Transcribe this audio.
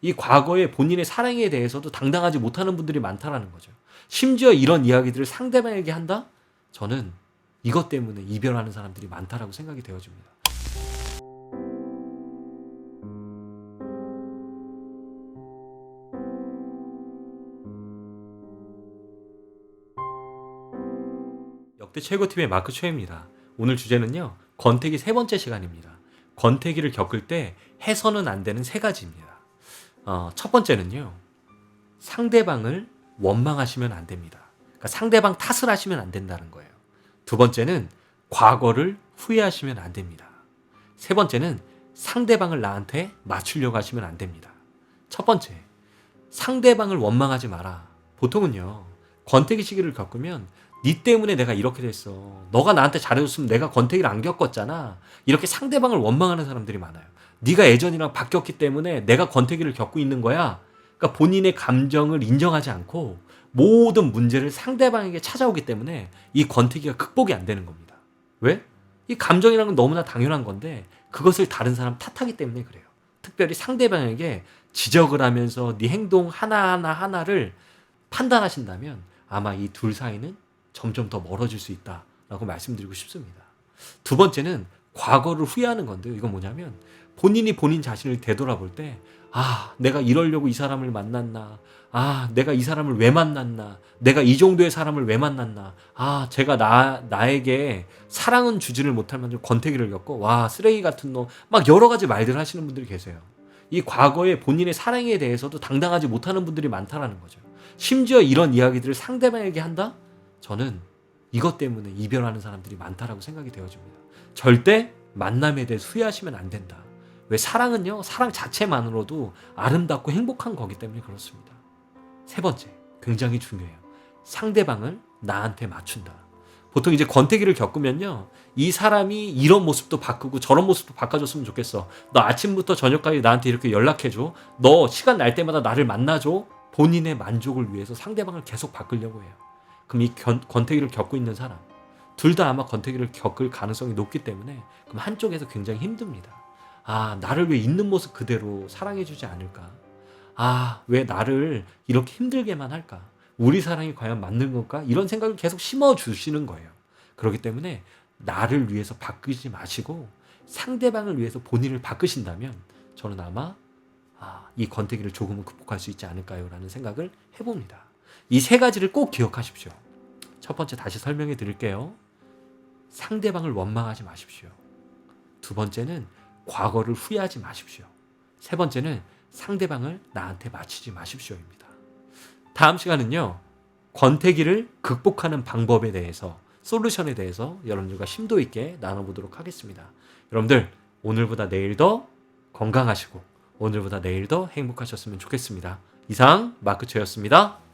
이 과거의 본인의 사랑에 대해서도 당당하지 못하는 분들이 많다라는 거죠. 심지어 이런 이야기들을 상대방에게 한다? 저는 이것 때문에 이별하는 사람들이 많다라고 생각이 되어집니다. 역대 최고팀의 마크 최입니다. 오늘 주제는요. 권태기 세 번째 시간입니다. 권태기를 겪을 때 해서는 안 되는 세 가지입니다. 어, 첫 번째는요. 상대방을 원망하시면 안 됩니다. 그러니까 상대방 탓을 하시면 안 된다는 거예요. 두 번째는 과거를 후회하시면 안 됩니다. 세 번째는 상대방을 나한테 맞추려고 하시면 안 됩니다. 첫 번째, 상대방을 원망하지 마라. 보통은요, 권태기 시기를 겪으면 네 때문에 내가 이렇게 됐어. 너가 나한테 잘해줬으면 내가 권태기를 안 겪었잖아. 이렇게 상대방을 원망하는 사람들이 많아요. 네가 예전이랑 바뀌었기 때문에 내가 권태기를 겪고 있는 거야. 그러니까 본인의 감정을 인정하지 않고 모든 문제를 상대방에게 찾아오기 때문에 이 권태기가 극복이 안 되는 겁니다. 왜? 이 감정이라는 건 너무나 당연한 건데 그것을 다른 사람 탓하기 때문에 그래요. 특별히 상대방에게 지적을 하면서 네 행동 하나하나 하나를 판단하신다면 아마 이 둘 사이는 점점 더 멀어질 수 있다라고 말씀드리고 싶습니다. 두 번째는 과거를 후회하는 건데요. 이건 뭐냐면 본인이 본인 자신을 되돌아볼 때 아, 내가 이러려고 이 사람을 만났나? 아, 내가 이 사람을 왜 만났나? 내가 이 정도의 사람을 왜 만났나? 아, 제가 나, 나에게 사랑은 주지를 못할 만큼 권태기를 겪고, 와, 쓰레기 같은 놈, 막 여러 가지 말들 하시는 분들이 계세요. 이 과거에 본인의 사랑에 대해서도 당당하지 못하는 분들이 많다라는 거죠. 심지어 이런 이야기들을 상대방에게 한다? 저는 이것 때문에 이별하는 사람들이 많다라고 생각이 되어집니다. 절대 만남에 대해 후회하시면 안 된다. 왜 사랑은요, 사랑 자체만으로도 아름답고 행복한 거기 때문에 그렇습니다. 세 번째, 굉장히 중요해요. 상대방을 나한테 맞춘다. 보통 이제 권태기를 겪으면요, 이 사람이 이런 모습도 바꾸고 저런 모습도 바꿔줬으면 좋겠어. 너 아침부터 저녁까지 나한테 이렇게 연락해줘. 너 시간 날 때마다 나를 만나줘. 본인의 만족을 위해서 상대방을 계속 바꾸려고 해요. 그럼 이 견, 권태기를 겪고 있는 사람, 둘 다 아마 권태기를 겪을 가능성이 높기 때문에 그럼 한쪽에서 굉장히 힘듭니다. 아, 나를 왜 있는 모습 그대로 사랑해주지 않을까? 아, 왜 나를 이렇게 힘들게만 할까? 우리 사랑이 과연 맞는 건가? 이런 생각을 계속 심어주시는 거예요. 그렇기 때문에 나를 위해서 바꾸지 마시고 상대방을 위해서 본인을 바꾸신다면 저는 아마 아, 이 권태기를 조금은 극복할 수 있지 않을까요? 라는 생각을 해봅니다. 이 세 가지를 꼭 기억하십시오. 첫 번째 다시 설명해 드릴게요. 상대방을 원망하지 마십시오. 두 번째는 과거를 후회하지 마십시오. 세 번째는 상대방을 나한테 맞추지 마십시오입니다. 다음 시간은요, 권태기를 극복하는 방법에 대해서, 솔루션에 대해서 여러분들과 심도 있게 나눠보도록 하겠습니다. 여러분들, 오늘보다 내일 더 건강하시고, 오늘보다 내일 더 행복하셨으면 좋겠습니다. 이상, 마크초였습니다.